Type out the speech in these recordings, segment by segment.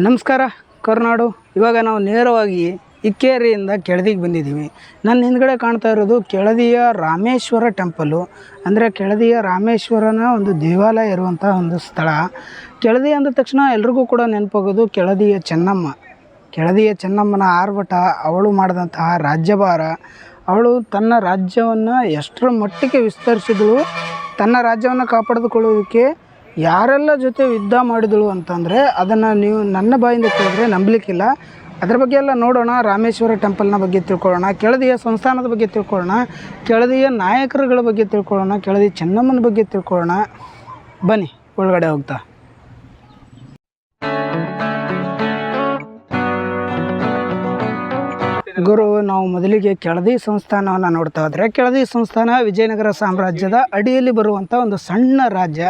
ನಮಸ್ಕಾರ, ಕರ್ನಾಡು. ಇವಾಗ ನಾವು ನೇರವಾಗಿ ಇಕ್ಕೇರಿಯಿಂದ ಕೆಳದಿಗೆ ಬಂದಿದ್ದೀವಿ. ನನ್ನ ಹಿಂದ್ಗಡೆ ಕಾಣ್ತಾ ಇರೋದು ಕೆಳದಿಯ ರಾಮೇಶ್ವರ ಟೆಂಪಲ್ಲು ಅಂದರೆ ಕೆಳದಿಯ ರಾಮೇಶ್ವರನ ಒಂದು ದೇವಾಲಯ ಇರುವಂಥ ಒಂದು ಸ್ಥಳ. ಕೆಳದಿ ಅಂದ ತಕ್ಷಣ ಎಲ್ರಿಗೂ ಕೂಡ ನೆನಪಾಗೋದು ಕೆಳದಿಯ ಚೆನ್ನಮ್ಮ. ಕೆಳದಿಯ ಚೆನ್ನಮ್ಮನ ಆರ್ಭಟ, ಅವಳು ಮಾಡಿದಂತಹ ರಾಜ್ಯಭಾರ. ಅವಳು ತನ್ನ ರಾಜ್ಯವನ್ನು ಎಷ್ಟರ ಮಟ್ಟಿಗೆ ವಿಸ್ತರಿಸಿದಳು, ತನ್ನ ರಾಜ್ಯವನ್ನು ಕಾಪಾಡಿಕೊಳ್ಳೋದಕ್ಕೆ ಯಾರೆಲ್ಲ ಜೊತೆ ಯುದ್ಧ ಮಾಡಿದಳು ಅಂತಂದರೆ ಅದನ್ನು ನೀವು ನನ್ನ ಬಾಯಿಂದ ಕೇಳಿದ್ರೆ ನಂಬಲಿಕ್ಕಿಲ್ಲ. ಅದ್ರ ಬಗ್ಗೆ ಎಲ್ಲ ನೋಡೋಣ, ರಾಮೇಶ್ವರ ಟೆಂಪಲ್ನ ಬಗ್ಗೆ ತಿಳ್ಕೊಳ್ಳೋಣ, ಕೆಳದಿಯ ಸಂಸ್ಥಾನದ ಬಗ್ಗೆ ತಿಳ್ಕೊಳ್ಳೋಣ, ಕೆಳದಿಯ ನಾಯಕರುಗಳ ಬಗ್ಗೆ ತಿಳ್ಕೊಳ್ಳೋಣ, ಕೆಳದಿ ಚೆನ್ನಮ್ಮನ ಬಗ್ಗೆ ತಿಳ್ಕೊಳ್ಳೋಣ. ಬನ್ನಿ, ಒಳಗಡೆ ಹೋಗ್ತಾ. ಗುರು, ನಾವು ಮೊದಲಿಗೆ ಕೆಳದಿ ಸಂಸ್ಥಾನವನ್ನು ನೋಡ್ತಾ ಹೋದರೆ, ಕೆಳದಿ ಸಂಸ್ಥಾನ ವಿಜಯನಗರ ಸಾಮ್ರಾಜ್ಯದ ಅಡಿಯಲ್ಲಿ ಬರುವಂಥ ಒಂದು ಸಣ್ಣ ರಾಜ್ಯ.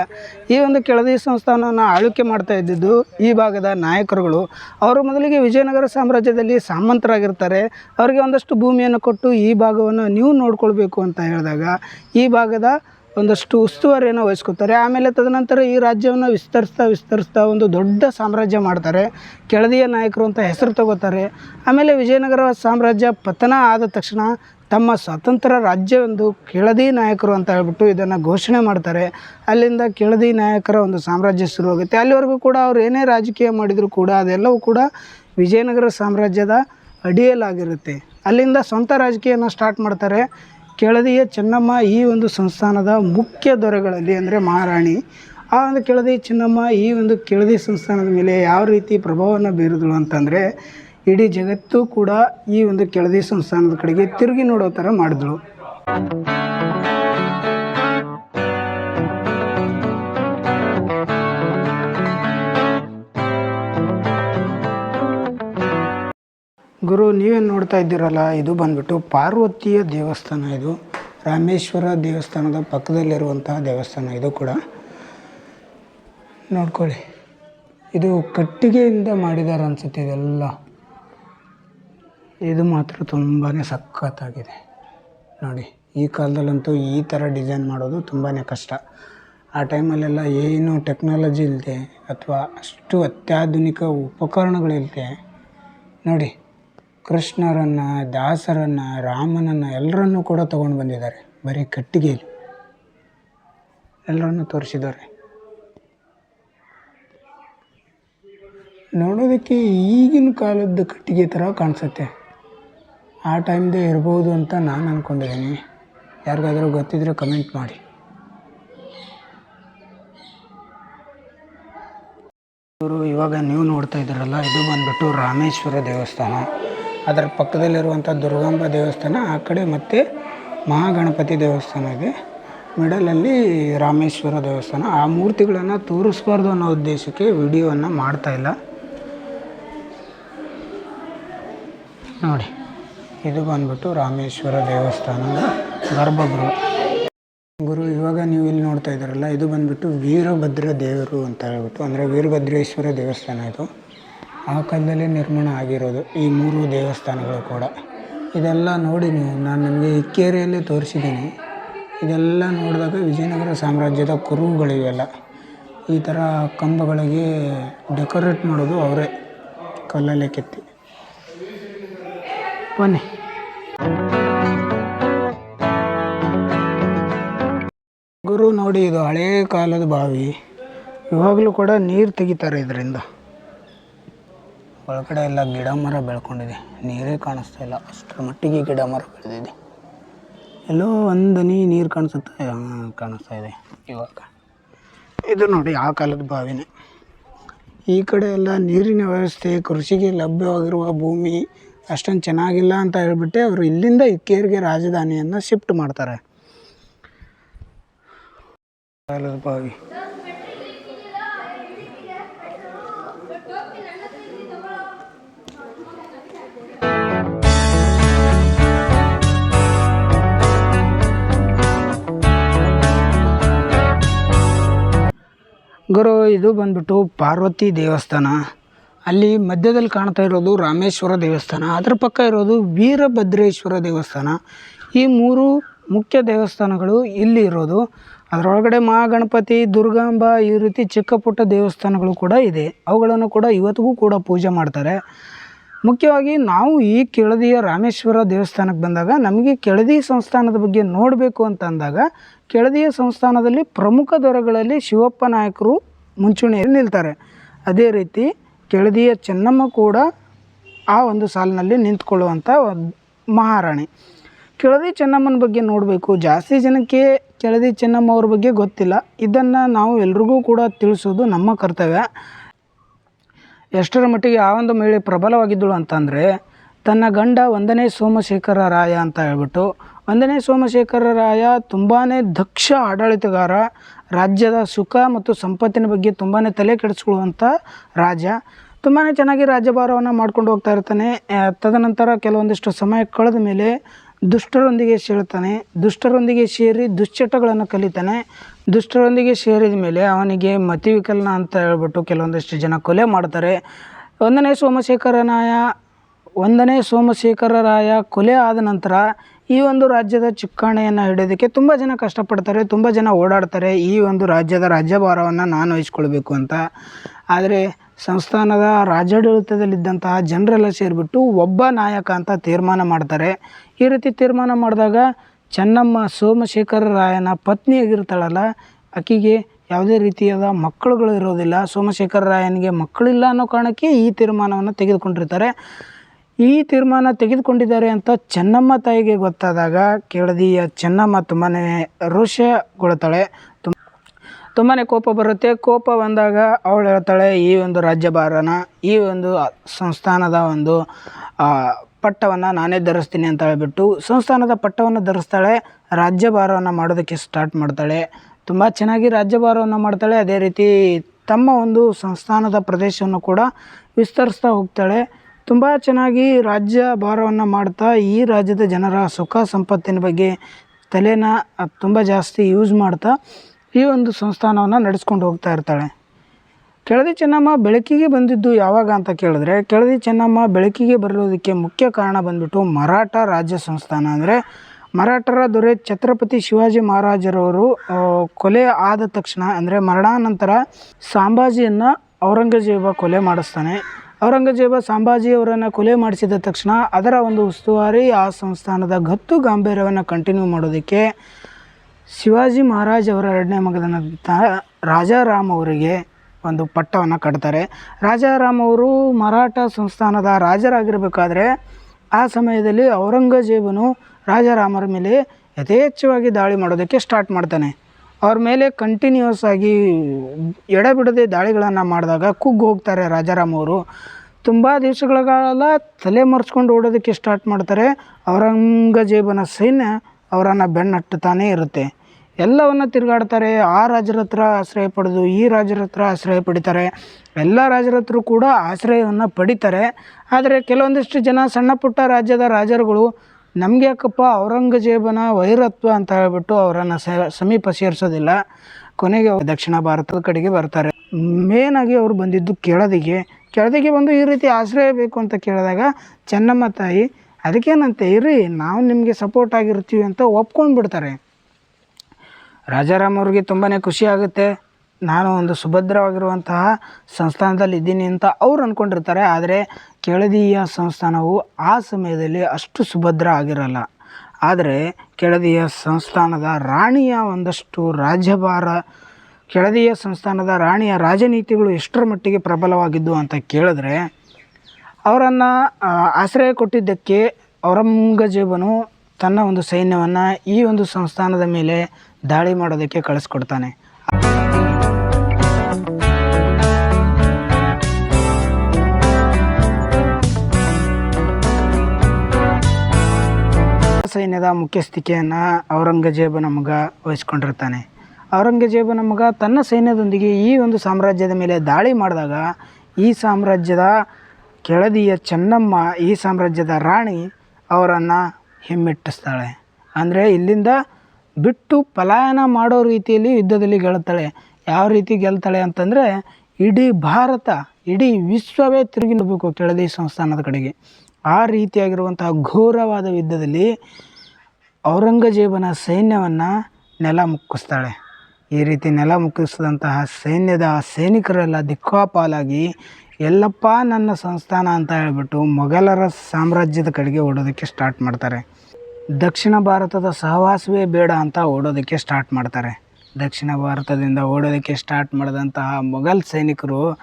ಈ ಒಂದು ಕೆಳದಿ ಸಂಸ್ಥಾನವನ್ನು ಆಳ್ವಿಕೆ ಮಾಡ್ತಾ ಇದ್ದಿದ್ದು ಈ ಭಾಗದ ನಾಯಕರುಗಳು. ಅವರು ಮೊದಲಿಗೆ ವಿಜಯನಗರ ಸಾಮ್ರಾಜ್ಯದಲ್ಲಿ ಸಾಮಂತರಾಗಿರ್ತಾರೆ. ಅವರಿಗೆ ಒಂದಷ್ಟು ಭೂಮಿಯನ್ನು ಕೊಟ್ಟು ಈ ಭಾಗವನ್ನು ನೀವು ನೋಡ್ಕೊಳ್ಬೇಕು ಅಂತ ಹೇಳಿದಾಗ, ಈ ಭಾಗದ ಒಂದಷ್ಟು ಉಸ್ತುವಾರಿಯನ್ನು ವಹಿಸ್ಕೊತಾರೆ ಆಮೇಲೆ ತದನಂತರ ಈ ರಾಜ್ಯವನ್ನು ವಿಸ್ತರಿಸ್ತಾ ವಿಸ್ತರಿಸ್ತಾ ಒಂದು ದೊಡ್ಡ ಸಾಮ್ರಾಜ್ಯ ಮಾಡ್ತಾರೆ. ಕೆಳದಿಯ ನಾಯಕರು ಅಂತ ಹೆಸರು ತಗೋತಾರೆ. ಆಮೇಲೆ ವಿಜಯನಗರ ಸಾಮ್ರಾಜ್ಯ ಪತನ ಆದ ತಕ್ಷಣ ತಮ್ಮ ಸ್ವತಂತ್ರ ರಾಜ್ಯವೆಂದು ಕೆಳದಿ ನಾಯಕರು ಅಂತ ಹೇಳ್ಬಿಟ್ಟು ಇದನ್ನು ಘೋಷಣೆ ಮಾಡ್ತಾರೆ. ಅಲ್ಲಿಂದ ಕೆಳದಿ ನಾಯಕರ ಒಂದು ಸಾಮ್ರಾಜ್ಯ ಶುರುವಾಗುತ್ತೆ. ಅಲ್ಲಿವರೆಗೂ ಕೂಡ ಅವ್ರು ಏನೇ ರಾಜಕೀಯ ಮಾಡಿದರೂ ಕೂಡ ಅದೆಲ್ಲವೂ ಕೂಡ ವಿಜಯನಗರ ಸಾಮ್ರಾಜ್ಯದ ಅಡಿಯಲ್ಲಾಗಿರುತ್ತೆ. ಅಲ್ಲಿಂದ ಸ್ವಂತ ರಾಜಕೀಯನ ಸ್ಟಾರ್ಟ್ ಮಾಡ್ತಾರೆ. ಕೆಳದಿಯ ಚೆನ್ನಮ್ಮ ಈ ಒಂದು ಸಂಸ್ಥಾನದ ಮುಖ್ಯ ದೊರೆಗಳಲ್ಲಿ ಅಂದರೆ ಮಹಾರಾಣಿ. ಆ ಒಂದು ಕೆಳದಿ ಚೆನ್ನಮ್ಮ ಈ ಒಂದು ಕೆಳದಿ ಸಂಸ್ಥಾನದ ಮೇಲೆ ಯಾವ ರೀತಿ ಪ್ರಭಾವವನ್ನು ಬೀರಿದಳು ಅಂತಂದರೆ ಇಡೀ ಜಗತ್ತು ಕೂಡ ಈ ಒಂದು ಕೆಳದಿ ಸಂಸ್ಥಾನದ ಕಡೆಗೆ ತಿರುಗಿ ನೋಡೋ ಥರ ಮಾಡಿದಳು. ಗುರು, ನೀವೇನು ನೋಡ್ತಾ ಇದ್ದೀರಲ್ಲ, ಇದು ಬಂದ್ಬಿಟ್ಟು ಪಾರ್ವತಿಯ ದೇವಸ್ಥಾನ ಇದು. ರಾಮೇಶ್ವರ ದೇವಸ್ಥಾನದ ಪಕ್ಕದಲ್ಲಿರುವಂತಹ ದೇವಸ್ಥಾನ ಇದು ಕೂಡ. ನೋಡ್ಕೊಳ್ಳಿ. ಇದು ಕಟ್ಟಿಗೆಯಿಂದ ಮಾಡಿದ್ದಾರೆ ಅನಿಸುತ್ತೆ ಇದೆಲ್ಲ. ಇದು ಮಾತ್ರ ತುಂಬಾ ಸಖತ್ತಾಗಿದೆ. ನೋಡಿ, ಈ ಕಾಲದಲ್ಲಂತೂ ಈ ಥರ ಡಿಸೈನ್ ಮಾಡೋದು ತುಂಬಾ ಕಷ್ಟ. ಆ ಟೈಮಲ್ಲೆಲ್ಲ ಏನು ಟೆಕ್ನಾಲಜಿ ಇಲ್ಲದೆ ಅಥವಾ ಅಷ್ಟು ಅತ್ಯಾಧುನಿಕ ಉಪಕರಣಗಳಿಲ್ಲದೆ ನೋಡಿ ಕೃಷ್ಣರನ್ನು, ದಾಸರನ್ನು, ರಾಮನನ್ನು ಎಲ್ಲರನ್ನೂ ಕೂಡ ತಗೊಂಡು ಬಂದಿದ್ದಾರೆ. ಬರೀ ಕಟ್ಟಿಗೆಯಲ್ಲಿ ಎಲ್ಲರನ್ನೂ ತೋರಿಸಿದ್ದಾರೆ. ನೋಡೋದಕ್ಕೆ ಈಗಿನ ಕಾಲದ ಕಟ್ಟಿಗೆ ಥರ ಕಾಣಿಸುತ್ತೆ. ಆ ಟೈಮ್ದೇ ಇರ್ಬೋದು ಅಂತ ನಾನು ಅಂದ್ಕೊಂಡಿದ್ದೀನಿ ಯಾರಿಗಾದರೂ ಗೊತ್ತಿದ್ರೆ ಕಮೆಂಟ್ ಮಾಡಿ. ಇವರು ಇವಾಗ ನೀವು ನೋಡ್ತಾ ಇದ್ದೀರಲ್ಲ, ಇದು ಬಂದ್ಬಿಟ್ಟು ರಾಮೇಶ್ವರ ದೇವಸ್ಥಾನ. ಅದರ ಪಕ್ಕದಲ್ಲಿರುವಂಥ ದುರ್ಗಾಂಬ ದೇವಸ್ಥಾನ, ಆ ಕಡೆ ಮತ್ತು ಮಹಾಗಣಪತಿ ದೇವಸ್ಥಾನ ಇದೆ. ಮಿಡಲಲ್ಲಿ ರಾಮೇಶ್ವರ ದೇವಸ್ಥಾನ. ಆ ಮೂರ್ತಿಗಳನ್ನು ತೋರಿಸ್ಬಾರ್ದು ಅನ್ನೋ ಉದ್ದೇಶಕ್ಕೆ ವಿಡಿಯೋವನ್ನು ಮಾಡ್ತಾ ಇಲ್ಲ. ನೋಡಿ, ಇದು ಬಂದ್ಬಿಟ್ಟು ರಾಮೇಶ್ವರ ದೇವಸ್ಥಾನದ ಗರ್ಭಗುರು ಗುರು, ಇವಾಗ ನೀವು ಇಲ್ಲಿ ನೋಡ್ತಾ ಇದ್ದೀರಲ್ಲ, ಇದು ಬಂದ್ಬಿಟ್ಟು ವೀರಭದ್ರ ದೇವರು ಅಂತ ಹೇಳ್ಬಿಟ್ಟು, ಅಂದರೆ ವೀರಭದ್ರೇಶ್ವರ ದೇವಸ್ಥಾನ ಇದು. ಆ ಕಾಲದಲ್ಲಿ ನಿರ್ಮಾಣ ಆಗಿರೋದು ಈ ಮೂರು ದೇವಸ್ಥಾನಗಳು ಕೂಡ. ಇದೆಲ್ಲ ನೋಡಿ ನೀವು, ನಾನು ನಿಮಗೆ ಇಕ್ಕೇರಿಯಲ್ಲಿ ತೋರಿಸಿದ್ದೀನಿ ಇದೆಲ್ಲ ನೋಡಿದಾಗ ವಿಜಯನಗರ ಸಾಮ್ರಾಜ್ಯದ ಕುರುಹುಗಳಿವೆಲ್ಲ. ಈ ಥರ ಕಂಬಗಳಿಗೆ ಡೆಕೋರೇಟ್ ಮಾಡೋದು ಅವರೇ, ಕಲ್ಲಲ್ಲೇ ಕೆತ್ತಿ. ಬನ್ನಿ. ಗುರು ನೋಡಿ, ಇದು ಹಳೇ ಕಾಲದ ಬಾವಿ. ಇವಾಗಲೂ ಕೂಡ ನೀರು ತೆಗಿತಾರೆ ಇದರಿಂದ. ಒಳಗಡೆ ಎಲ್ಲ ಗಿಡ ಮರ ಬೆಳ್ಕೊಂಡಿದೆ. ನೀರೇ ಕಾಣಿಸ್ತಾ ಇಲ್ಲ. ಅಷ್ಟರ ಮಟ್ಟಿಗೆ ಗಿಡ ಮರ ಬೆಳೆದಿದೆ. ಎಲ್ಲೋ ಒಂದು ಹನಿ ನೀರು ಕಾಣಿಸುತ್ತೆ. ಕಾಣಿಸ್ತಾ ಇದೆ. ಇವಾಗ. ಇದು ನೋಡಿ ಆ ಕಾಲದ ಬಾವಿನೇ. ಈ ಕಡೆ ಎಲ್ಲ ನೀರಿನ ವ್ಯವಸ್ಥೆ, ಕೃಷಿಗೆ ಲಭ್ಯವಾಗಿರುವ ಭೂಮಿ ಅಷ್ಟೊಂದು ಚೆನ್ನಾಗಿಲ್ಲ ಅಂತ ಹೇಳ್ಬಿಟ್ಟು ಅವರು ಇಲ್ಲಿಂದ ಇಕ್ಕೇರಿಗೆ ರಾಜಧಾನಿಯನ್ನು ಶಿಫ್ಟ್ ಮಾಡ್ತಾರೆ. ಕಾಲದ ಬಾವಿ. ಗುರು, ಇದು ಬಂದ್ಬಿಟ್ಟು ಪಾರ್ವತಿ ದೇವಸ್ಥಾನ. ಅಲ್ಲಿ ಮಧ್ಯದಲ್ಲಿ ಕಾಣ್ತಾ ಇರೋದು ರಾಮೇಶ್ವರ ದೇವಸ್ಥಾನ. ಅದ್ರ ಪಕ್ಕ ಇರೋದು ವೀರಭದ್ರೇಶ್ವರ ದೇವಸ್ಥಾನ. ಈ ಮೂರು ಮುಖ್ಯ ದೇವಸ್ಥಾನಗಳು ಇಲ್ಲಿ ಇರೋದು. ಅದರೊಳಗಡೆ ಮಹಾಗಣಪತಿ ದುರ್ಗಾಂಬ, ಈ ರೀತಿ ಚಿಕ್ಕ ಪುಟ್ಟ ದೇವಸ್ಥಾನಗಳು ಕೂಡ ಇದೆ. ಅವುಗಳನ್ನು ಕೂಡ ಇವತ್ತಿಗೂ ಕೂಡ ಪೂಜೆ ಮಾಡ್ತಾರೆ. ಮುಖ್ಯವಾಗಿ ನಾವು ಈ ಕೆಳದಿಯ ರಾಮೇಶ್ವರ ದೇವಸ್ಥಾನಕ್ಕೆ ಬಂದಾಗ ನಮಗೆ ಕೆಳದಿ ಸಂಸ್ಥಾನದ ಬಗ್ಗೆ ನೋಡಬೇಕು ಅಂತ ಅಂದಾಗ ಕೆಳದಿಯ ಸಂಸ್ಥಾನದಲ್ಲಿ ಪ್ರಮುಖ ದೊರೆಗಳಲ್ಲಿ ಶಿವಪ್ಪ ನಾಯಕರು ಮುಂಚೂಣಿಯಲ್ಲಿ ನಿಲ್ತಾರೆ. ಅದೇ ರೀತಿ ಕೆಳದಿಯ ಚೆನ್ನಮ್ಮ ಕೂಡ ಆ ಒಂದು ಸಾಲಿನಲ್ಲಿ ನಿಂತ್ಕೊಳ್ಳುವಂಥ ಮಹಾರಾಣಿ. ಕೆಳದಿ ಚೆನ್ನಮ್ಮನ ಬಗ್ಗೆ ನೋಡಬೇಕು. ಜಾಸ್ತಿ ಜನಕ್ಕೆ ಕೆಳದಿ ಚೆನ್ನಮ್ಮ ಅವ್ರ ಬಗ್ಗೆ ಗೊತ್ತಿಲ್ಲ. ಇದನ್ನು ನಾವು ಎಲ್ರಿಗೂ ಕೂಡ ತಿಳಿಸೋದು ನಮ್ಮ ಕರ್ತವ್ಯ. ಎಷ್ಟರ ಮಟ್ಟಿಗೆ ಆ ಒಂದು ಮಹಿಳೆ ಪ್ರಬಲವಾಗಿದ್ದಳು ಅಂತಂದರೆ, ತನ್ನ ಗಂಡ ಒಂದನೇ ಸೋಮಶೇಖರ ರಾಯ ಅಂತ ಹೇಳ್ಬಿಟ್ಟು ಒಂದನೇ ಸೋಮಶೇಖರ ರಾಯ ತುಂಬಾ ದಕ್ಷ ಆಡಳಿತಗಾರ, ರಾಜ್ಯದ ಸುಖ ಮತ್ತು ಸಂಪತ್ತಿನ ಬಗ್ಗೆ ತುಂಬಾ ತಲೆ ಕೆಡಿಸ್ಕೊಳ್ಳುವಂಥ ರಾಜ. ತುಂಬಾ ಚೆನ್ನಾಗಿ ರಾಜ್ಯಭಾರವನ್ನು ಮಾಡ್ಕೊಂಡು ಹೋಗ್ತಾ ಇರ್ತಾನೆ. ತದನಂತರ ಕೆಲವೊಂದಿಷ್ಟು ಸಮಯ ಕಳೆದ ಮೇಲೆ ದುಷ್ಟರೊಂದಿಗೆ ಸೇರ್ತಾನೆ. ದುಷ್ಟರೊಂದಿಗೆ ಸೇರಿ ದುಶ್ಚಟಗಳನ್ನು ಕಲಿತಾನೆ. ದುಷ್ಟರೊಂದಿಗೆ ಸೇರಿದ ಮೇಲೆ ಅವನಿಗೆ ಮತಿವಿಕಲನ ಅಂತ ಹೇಳ್ಬಿಟ್ಟು ಕೆಲವೊಂದಿಷ್ಟು ಜನ ಕೊಲೆ ಮಾಡ್ತಾರೆ. ಒಂದನೇ ಸೋಮಶೇಖರನಾಯ ಒಂದನೇ ಸೋಮಶೇಖರ ರಾಯ ಕೊಲೆ ಆದ ನಂತರ ಈ ಒಂದು ರಾಜ್ಯದ ಚುಕ್ಕಾಣಿಯನ್ನು ಹಿಡಿಯೋದಕ್ಕೆ ತುಂಬ ಜನ ಕಷ್ಟಪಡ್ತಾರೆ, ತುಂಬ ಜನ ಓಡಾಡ್ತಾರೆ ಈ ಒಂದು ರಾಜ್ಯದ ರಾಜ್ಯಭಾರವನ್ನು ನಾನು ವಹಿಸ್ಕೊಳ್ಬೇಕು ಅಂತ. ಆದರೆ ಸಂಸ್ಥಾನದ ರಾಜ್ಯಾಡಳಿತದಲ್ಲಿದ್ದಂತಹ ಜನರೆಲ್ಲ ಸೇರಿಬಿಟ್ಟು ಒಬ್ಬ ನಾಯಕ ಅಂತ ತೀರ್ಮಾನ ಮಾಡ್ತಾರೆ. ಈ ರೀತಿ ತೀರ್ಮಾನ ಮಾಡಿದಾಗ ಚೆನ್ನಮ್ಮ ಸೋಮಶೇಖರ ರಾಯನ ಪತ್ನಿಯಾಗಿರ್ತಾಳಲ್ಲ ಆಕೆಗೆ ಯಾವುದೇ ರೀತಿಯಾದ ಮಕ್ಕಳುಗಳು ಇರೋದಿಲ್ಲ. ಸೋಮಶೇಖರ ರಾಯನಿಗೆ ಮಕ್ಕಳಿಲ್ಲ ಅನ್ನೋ ಕಾರಣಕ್ಕೆ ಈ ತೀರ್ಮಾನವನ್ನು ತೆಗೆದುಕೊಂಡಿರ್ತಾರೆ. ಈ ತೀರ್ಮಾನ ತೆಗೆದುಕೊಂಡಿದ್ದಾರೆ ಅಂತ ಚೆನ್ನಮ್ಮ ತಾಯಿಗೆ ಗೊತ್ತಾದಾಗ ಕೆಳದಿಯ ಚೆನ್ನಮ್ಮ ತುಂಬಾ ರೋಷಗೊಳ್ತಾಳೆ ತುಂಬ ತುಂಬಾ ಕೋಪ ಬರುತ್ತೆ. ಕೋಪ ಬಂದಾಗ ಅವಳು ಹೇಳ್ತಾಳೆ, ಈ ಒಂದು ರಾಜ್ಯಭಾರನ, ಈ ಒಂದು ಸಂಸ್ಥಾನದ ಒಂದು ಪಟ್ಟವನ್ನು ನಾನೇ ಧರಿಸ್ತೀನಿ ಅಂತ ಹೇಳಿಬಿಟ್ಟು ಸಂಸ್ಥಾನದ ಪಟ್ಟವನ್ನು ಧರಿಸ್ತಾಳೆ. ರಾಜ್ಯಭಾರವನ್ನು ಮಾಡೋದಕ್ಕೆ ಸ್ಟಾರ್ಟ್ ಮಾಡ್ತಾಳೆ. ತುಂಬ ಚೆನ್ನಾಗಿ ರಾಜ್ಯಭಾರವನ್ನು ಮಾಡ್ತಾಳೆ. ಅದೇ ರೀತಿ ತಮ್ಮ ಒಂದು ಸಂಸ್ಥಾನದ ಪ್ರದೇಶವನ್ನು ಕೂಡ ವಿಸ್ತರಿಸ್ತಾ ಹೋಗ್ತಾಳೆ. ತುಂಬ ಚೆನ್ನಾಗಿ ರಾಜ್ಯ ಭಾರವನ್ನು ಮಾಡ್ತಾ ಈ ರಾಜ್ಯದ ಜನರ ಸುಖ ಸಂಪತ್ತಿನ ಬಗ್ಗೆ ತಲೆನ ತುಂಬ ಜಾಸ್ತಿ ಯೂಸ್ ಮಾಡ್ತಾ ಈ ಒಂದು ಸಂಸ್ಥಾನವನ್ನು ನಡೆಸ್ಕೊಂಡು ಹೋಗ್ತಾ ಇರ್ತಾಳೆ. ಕೆಳದಿ ಚೆನ್ನಮ್ಮ ಬೆಳಕಿಗೆ ಬಂದಿದ್ದು ಯಾವಾಗ ಅಂತ ಕೇಳಿದ್ರೆ ಕೆಳದಿ ಚೆನ್ನಮ್ಮ ಬೆಳಕಿಗೆ ಬರಲೋದಕ್ಕೆ ಮುಖ್ಯ ಕಾರಣ ಬಂದ್ಬಿಟ್ಟು ಮರಾಠ ರಾಜ್ಯ ಸಂಸ್ಥಾನ ಅಂದರೆ ಮರಾಠರ ದೊರೆ ಛತ್ರಪತಿ ಶಿವಾಜಿ ಮಹಾರಾಜರವರು ಕೊಲೆ ಆದ ತಕ್ಷಣ ಅಂದರೆ ಮರಣಾನಂತರ ಸಾಂಬಾಜಿಯನ್ನು ಔರಂಗಜೇಬ ಕೊಲೆ ಮಾಡಿಸ್ತಾನೆ. ಔರಂಗಜೇಬ ಸಂಭಾಜಿಯವರನ್ನು ಕೊಲೆ ಮಾಡಿಸಿದ ತಕ್ಷಣ ಅದರ ಒಂದು ಉಸ್ತುವಾರಿ ಆ ಸಂಸ್ಥಾನದ ಗತ್ತು ಗಾಂಭೀರ್ಯವನ್ನು ಕಂಟಿನ್ಯೂ ಮಾಡೋದಕ್ಕೆ ಶಿವಾಜಿ ಮಹಾರಾಜ್ ಅವರ ಎರಡನೇ ಮಗನಾದಂಥ ರಾಜಾರಾಮ್ ಅವರಿಗೆ ಒಂದು ಪಟ್ಟವನ್ನು ಕಟ್ತಾರೆ. ರಾಜಾರಾಮ್ ಅವರು ಮರಾಠ ಸಂಸ್ಥಾನದ ರಾಜರಾಗಿರಬೇಕಾದ್ರೆ ಆ ಸಮಯದಲ್ಲಿ ಔರಂಗಜೇಬನು ರಾಜಾರಾಮರ ಮೇಲೆ ಯಥೇಚ್ಛವಾಗಿ ದಾಳಿ ಮಾಡೋದಕ್ಕೆ ಸ್ಟಾರ್ಟ್ ಮಾಡ್ತಾನೆ. ಅವ್ರ ಮೇಲೆ ಕಂಟಿನ್ಯೂಸ್ ಆಗಿ ಎಡೆಬಿಡದೆ ದಾಳಿಗಳನ್ನು ಮಾಡಿದಾಗ ಕುಗ್ಗಿ ಹೋಗ್ತಾರೆ ರಾಜಾರಾಮ್ ಅವರು. ತುಂಬ ದಿವಸಗಳ ಕಾಲ ತಲೆ ಮರೆಸ್ಕೊಂಡು ಓಡೋದಕ್ಕೆ ಸ್ಟಾರ್ಟ್ ಮಾಡ್ತಾರೆ. ಔರಂಗಜೇಬನ ಸೈನ್ಯ ಅವರನ್ನು ಬೆನ್ನಟ್ಟುತ್ತಾನೇ ಇರುತ್ತೆ. ಎಲ್ಲವನ್ನು ತಿರುಗಾಡ್ತಾರೆ. ಆ ರಾಜರ ಹತ್ರ ಆಶ್ರಯ ಪಡೆದು, ಈ ರಾಜರ ಹತ್ರ ಆಶ್ರಯ ಪಡಿತಾರೆ. ಎಲ್ಲ ರಾಜರ ಹತ್ರ ಕೂಡ ಆಶ್ರಯವನ್ನು ಪಡಿತಾರೆ. ಆದರೆ ಕೆಲವೊಂದಿಷ್ಟು ಜನ ಸಣ್ಣ ಪುಟ್ಟ ರಾಜ್ಯದ ರಾಜರುಗಳು ನಮಗೆ ಯಾಕಪ್ಪ ಔರಂಗಜೇಬನ ವೈರತ್ವ ಅಂತ ಹೇಳ್ಬಿಟ್ಟು ಅವರನ್ನು ಸಮೀಪ ಸೇರಿಸೋದಿಲ್ಲ. ಕೊನೆಗೆ ದಕ್ಷಿಣ ಭಾರತದ ಕಡೆಗೆ ಬರ್ತಾರೆ. ಮೇನಾಗಿ ಅವರು ಬಂದಿದ್ದು ಕೆಳದಿಗೆ. ಕೆಳದಿಗೆ ಬಂದು ಈ ರೀತಿ ಆಶ್ರಯ ಬೇಕು ಅಂತ ಕೇಳಿದಾಗ ಚೆನ್ನಮ್ಮ ತಾಯಿ, ಅದಕ್ಕೇನಂತೆ ಇರಿ ನಾವು ನಿಮಗೆ ಸಪೋರ್ಟ್ ಆಗಿರ್ತೀವಿ ಅಂತ ಒಪ್ಕೊಂಡ್ಬಿಡ್ತಾರೆ. ರಾಜಾರಾಮ್ ಅವ್ರಿಗೆ ತುಂಬಾ ಖುಷಿ ಆಗುತ್ತೆ. ನಾನು ಒಂದು ಸುಭದ್ರವಾಗಿರುವಂತಹ ಸಂಸ್ಥಾನದಲ್ಲಿ ಇದ್ದೀನಿ ಅಂತ ಅವ್ರು ಅಂದ್ಕೊಂಡಿರ್ತಾರೆ ಆದರೆ ಕೆಳದಿಯ ಸಂಸ್ಥಾನವು ಆ ಸಮಯದಲ್ಲಿ ಅಷ್ಟು ಸುಭದ್ರ ಆಗಿರಲ್ಲ. ಆದರೆ ಕೆಳದಿಯ ಸಂಸ್ಥಾನದ ರಾಣಿಯ ಒಂದಷ್ಟು ರಾಜ್ಯಭಾರ, ಕೆಳದಿಯ ಸಂಸ್ಥಾನದ ರಾಣಿಯ ರಾಜನೀತಿಗಳು ಎಷ್ಟರ ಮಟ್ಟಿಗೆ ಪ್ರಬಲವಾಗಿದ್ದು ಅಂತ ಕೇಳಿದ್ರೆ, ಅವರನ್ನು ಆಶ್ರಯ ಕೊಟ್ಟಿದ್ದಕ್ಕೆ ಔರಂಗಜೇಬನು ತನ್ನ ಒಂದು ಸೈನ್ಯವನ್ನು ಈ ಒಂದು ಸಂಸ್ಥಾನದ ಮೇಲೆ ದಾಳಿ ಮಾಡೋದಕ್ಕೆ ಕಳಿಸ್ಕೊಡ್ತಾನೆ. ಸೈನ್ಯದ ಮುಖ್ಯಸ್ಥಿಕೆಯನ್ನು ಔರಂಗಜೇಬ ನಮ್ಗೆ ವಹಿಸ್ಕೊಂಡಿರ್ತಾನೆ. ಔರಂಗಜೇಬ ನಮಗೆ ತನ್ನ ಸೈನ್ಯದೊಂದಿಗೆ ಈ ಒಂದು ಸಾಮ್ರಾಜ್ಯದ ಮೇಲೆ ದಾಳಿ ಮಾಡಿದಾಗ ಈ ಸಾಮ್ರಾಜ್ಯದ ಕೆಳದಿಯ ಚೆನ್ನಮ್ಮ, ಈ ಸಾಮ್ರಾಜ್ಯದ ರಾಣಿ ಅವರನ್ನು ಹಿಮ್ಮೆಟ್ಟಿಸ್ತಾಳೆ. ಅಂದರೆ ಇಲ್ಲಿಂದ ಬಿಟ್ಟು ಪಲಾಯನ ಮಾಡೋ ರೀತಿಯಲ್ಲಿ ಯುದ್ಧದಲ್ಲಿ ಗೆಲ್ತಾಳೆ. ಯಾವ ರೀತಿ ಗೆಲ್ತಾಳೆ ಅಂತಂದರೆ ಇಡೀ ಭಾರತ, ಇಡೀ ವಿಶ್ವವೇ ತಿರುಗಿ ನೋಡಬೇಕು ಕೆಳದಿ ಸಂಸ್ಥಾನದ ಕಡೆಗೆ. ಆ ರೀತಿಯಾಗಿರುವಂತಹ ಘೋರವಾದ ಯುದ್ಧದಲ್ಲಿ ಔರಂಗಜೇಬನ ಸೈನ್ಯವನ್ನು ನೆಲ ಮುಕ್ಕಿಸ್ತಾಳೆ. ಈ ರೀತಿ ನೆಲ ಮುಕ್ಕಿಸಿದಂತಹ ಸೈನ್ಯದ ಸೈನಿಕರೆಲ್ಲ ದಿಕ್ಕಾಪಾಲಾಗಿ, ಎಲ್ಲಪ್ಪ ನನ್ನ ಸಂಸ್ಥಾನ ಅಂತ ಹೇಳಿಬಿಟ್ಟು ಮೊಘಲರ ಸಾಮ್ರಾಜ್ಯದ ಕಡೆಗೆ ಓಡೋದಕ್ಕೆ ಸ್ಟಾರ್ಟ್ ಮಾಡ್ತಾರೆ. ದಕ್ಷಿಣ ಭಾರತದ ಸಹವಾಸವೇ ಬೇಡ ಅಂತ ಓಡೋದಕ್ಕೆ ಸ್ಟಾರ್ಟ್ ಮಾಡ್ತಾರೆ. ದಕ್ಷಿಣ ಭಾರತದಿಂದ ಓಡೋದಕ್ಕೆ ಸ್ಟಾರ್ಟ್ ಮಾಡಿದಂತಹ ಮೊಘಲ್ ಸೈನಿಕರು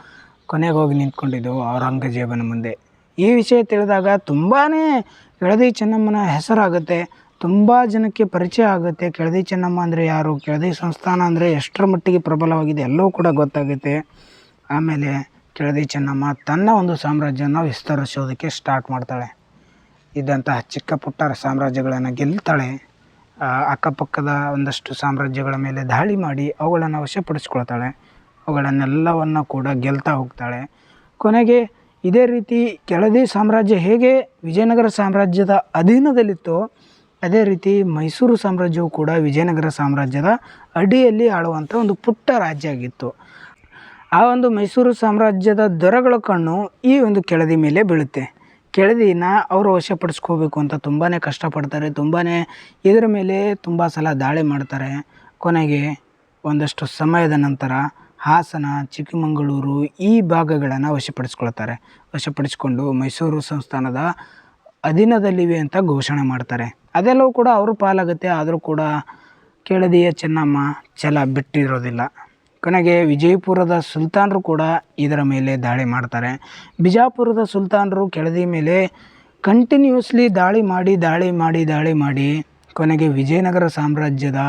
ಕೊನೆಗೆ ಹೋಗಿ ನಿಂತ್ಕೊಂಡಿದ್ದು ಔರಂಗಜೇಬನ ಮುಂದೆ. ಈ ವಿಷಯ ತಿಳಿದಾಗ ತುಂಬಾ ಕೆಳದಿ ಚೆನ್ನಮ್ಮನ ಹೆಸರಾಗುತ್ತೆ. ತುಂಬ ಜನಕ್ಕೆ ಪರಿಚಯ ಆಗುತ್ತೆ. ಕೆಳದಿ ಚೆನ್ನಮ್ಮ ಅಂದರೆ ಯಾರು? ಕೆಳದಿ ಸಂಸ್ಥಾನ ಅಂದರೆ ಎಷ್ಟರ ಮಟ್ಟಿಗೆ ಪ್ರಬಲವಾಗಿದೆ ಎಲ್ಲವೂ ಕೂಡ ಗೊತ್ತಾಗುತ್ತೆ. ಆಮೇಲೆ ಕೆಳದಿ ಚೆನ್ನಮ್ಮ ತನ್ನ ಒಂದು ಸಾಮ್ರಾಜ್ಯನ ವಿಸ್ತರಿಸೋದಕ್ಕೆ ಸ್ಟಾರ್ಟ್ ಮಾಡ್ತಾಳೆ. ಇದ್ದಂತಹ ಚಿಕ್ಕ ಪುಟ್ಟ ಸಾಮ್ರಾಜ್ಯಗಳನ್ನು ಗೆಲ್ತಾಳೆ. ಅಕ್ಕಪಕ್ಕದ ಒಂದಷ್ಟು ಸಾಮ್ರಾಜ್ಯಗಳ ಮೇಲೆ ದಾಳಿ ಮಾಡಿ ಅವುಗಳನ್ನು ವಶಪಡಿಸ್ಕೊಳ್ತಾಳೆ. ಅವುಗಳನ್ನೆಲ್ಲವನ್ನು ಕೂಡ ಗೆಲ್ತಾ ಹೋಗ್ತಾಳೆ. ಕೊನೆಗೆ ಇದೇ ರೀತಿ ಕೆಳದಿ ಸಾಮ್ರಾಜ್ಯ ಹೇಗೆ ವಿಜಯನಗರ ಸಾಮ್ರಾಜ್ಯದ ಅಧೀನದಲ್ಲಿತ್ತೋ, ಅದೇ ರೀತಿ ಮೈಸೂರು ಸಾಮ್ರಾಜ್ಯವು ಕೂಡ ವಿಜಯನಗರ ಸಾಮ್ರಾಜ್ಯದ ಅಡಿಯಲ್ಲಿ ಆಳುವಂಥ ಒಂದು ಪುಟ್ಟ ರಾಜ್ಯ ಆಗಿತ್ತು. ಆ ಒಂದು ಮೈಸೂರು ಸಾಮ್ರಾಜ್ಯದ ದೊರೆಗಳ ಕಣ್ಣು ಈ ಒಂದು ಕೆಳದಿ ಮೇಲೆ ಬೀಳುತ್ತೆ. ಕೆಳದಿನ ಅವರು ವಶಪಡಿಸ್ಕೋಬೇಕು ಅಂತ ತುಂಬಾ ಕಷ್ಟಪಡ್ತಾರೆ ತುಂಬಾ ಇದರ ಮೇಲೆ ತುಂಬ ಸಲ ದಾಳಿ ಮಾಡ್ತಾರೆ. ಕೊನೆಗೆ ಒಂದಷ್ಟು ಸಮಯದ ನಂತರ ಹಾಸನ, ಚಿಕ್ಕಮಗಳೂರು ಈ ಭಾಗಗಳನ್ನು ವಶಪಡಿಸ್ಕೊಳ್ತಾರೆ. ವಶಪಡಿಸಿಕೊಂಡು ಮೈಸೂರು ಸಂಸ್ಥಾನದ ಅಧೀನದಲ್ಲಿವೆ ಅಂತ ಘೋಷಣೆ ಮಾಡ್ತಾರೆ. ಅದೆಲ್ಲವೂ ಕೂಡ ಅವರು ಪಾಲಾಗುತ್ತೆ, ಆದರೂ ಕೂಡ ಕೆಳದಿಯ ಚೆನ್ನಮ್ಮ ಛಲ ಬಿಟ್ಟಿರೋದಿಲ್ಲ. ಕೊನೆಗೆ ವಿಜಯಪುರದ ಸುಲ್ತಾನರು ಕೂಡ ಇದರ ಮೇಲೆ ದಾಳಿ ಮಾಡ್ತಾರೆ. ಬಿಜಾಪುರದ ಸುಲ್ತಾನರು ಕೆಳದಿ ಮೇಲೆ ಕಂಟಿನ್ಯೂಸ್ಲಿ ದಾಳಿ ಮಾಡಿ ದಾಳಿ ಮಾಡಿ ದಾಳಿ ಮಾಡಿ ಕೊನೆಗೆ ವಿಜಯನಗರ ಸಾಮ್ರಾಜ್ಯದ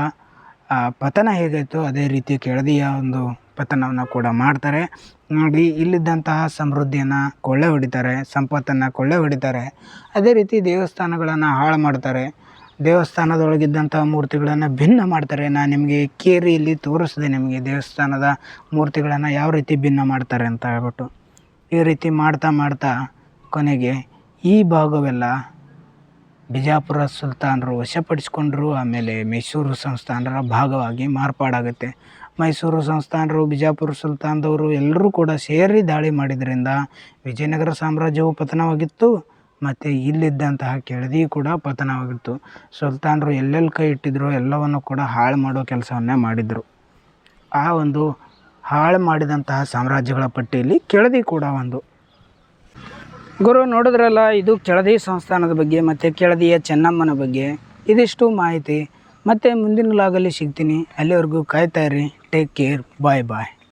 ಪತನ ಹೇಗಾಯಿತು ಅದೇ ರೀತಿ ಕೆಳದಿಯ ಒಂದು ಪತನವನ್ನು ಕೂಡ ಮಾಡ್ತಾರೆ. ನೋಡಿ, ಇಲ್ಲಿದ್ದಂತಹ ಸಮೃದ್ಧಿಯನ್ನು ಕೊಳ್ಳೆ ಹೊಡಿತಾರೆ, ಸಂಪತ್ತನ್ನು ಕೊಳ್ಳೆ ಹೊಡಿತಾರೆ. ಅದೇ ರೀತಿ ದೇವಸ್ಥಾನಗಳನ್ನು ಹಾಳು ಮಾಡ್ತಾರೆ. ದೇವಸ್ಥಾನದೊಳಗಿದ್ದಂಥ ಮೂರ್ತಿಗಳನ್ನು ಭಿನ್ನ ಮಾಡ್ತಾರೆ. ನಾನು ನಿಮಗೆ ಕೇರಿಯಲ್ಲಿ ತೋರಿಸಿದೆ ನಿಮಗೆ ದೇವಸ್ಥಾನದ ಮೂರ್ತಿಗಳನ್ನು ಯಾವ ರೀತಿ ಭಿನ್ನ ಮಾಡ್ತಾರೆ ಅಂತ ಹೇಳ್ಬಿಟ್ಟು. ಈ ರೀತಿ ಮಾಡ್ತಾ ಮಾಡ್ತಾ ಕೊನೆಗೆ ಈ ಭಾಗವೆಲ್ಲ ಬಿಜಾಪುರ ಸುಲ್ತಾನರು ವಶಪಡಿಸ್ಕೊಂಡ್ರು, ಆಮೇಲೆ ಮೈಸೂರು ಸಂಸ್ಥಾನರ ಭಾಗವಾಗಿ ಮಾರ್ಪಾಡಾಗುತ್ತೆ. ಮೈಸೂರು ಸಂಸ್ಥಾನರು, ಬಿಜಾಪುರ ಸುಲ್ತಾನದವರು ಎಲ್ಲರೂ ಕೂಡ ಸೇರಿ ದಾಳಿ ಮಾಡಿದ್ರಿಂದ ವಿಜಯನಗರ ಸಾಮ್ರಾಜ್ಯವು ಪತನವಾಗಿತ್ತು. ಮತ್ತು ಇಲ್ಲಿದ್ದಂತಹ ಕೆಳದಿ ಕೂಡ ಪತನವಾಗಿತ್ತು. ಸುಲ್ತಾನರು ಎಲ್ಲೆಲ್ಲಿ ಕೈ ಇಟ್ಟಿದ್ರು ಎಲ್ಲವನ್ನು ಕೂಡ ಹಾಳು ಮಾಡೋ ಕೆಲಸವನ್ನೇ ಮಾಡಿದರು. ಆ ಒಂದು ಹಾಳು ಮಾಡಿದಂತಹ ಸಾಮ್ರಾಜ್ಯಗಳ ಪಟ್ಟಿಯಲ್ಲಿ ಕೆಳದಿ ಕೂಡ ಒಂದು. ಗುರು, ನೋಡಿದ್ರಲ್ಲ, ಇದು ಕೆಳದಿ ಸಂಸ್ಥಾನದ ಬಗ್ಗೆ, ಮತ್ತು ಕೆಳದಿಯ ಚೆನ್ನಮ್ಮನ ಬಗ್ಗೆ. ಇದಿಷ್ಟು ಮಾಹಿತಿ. ಮತ್ತು ಮುಂದಿನ ಲಾಗಲ್ಲಿ ಸಿಗ್ತೀನಿ. ಅಲ್ಲಿವರೆಗೂ ಕಾಯ್ತಾ ಇರಿ. ಟೇಕ್ ಕೇರ್ ಬಾಯ್ ಬಾಯ್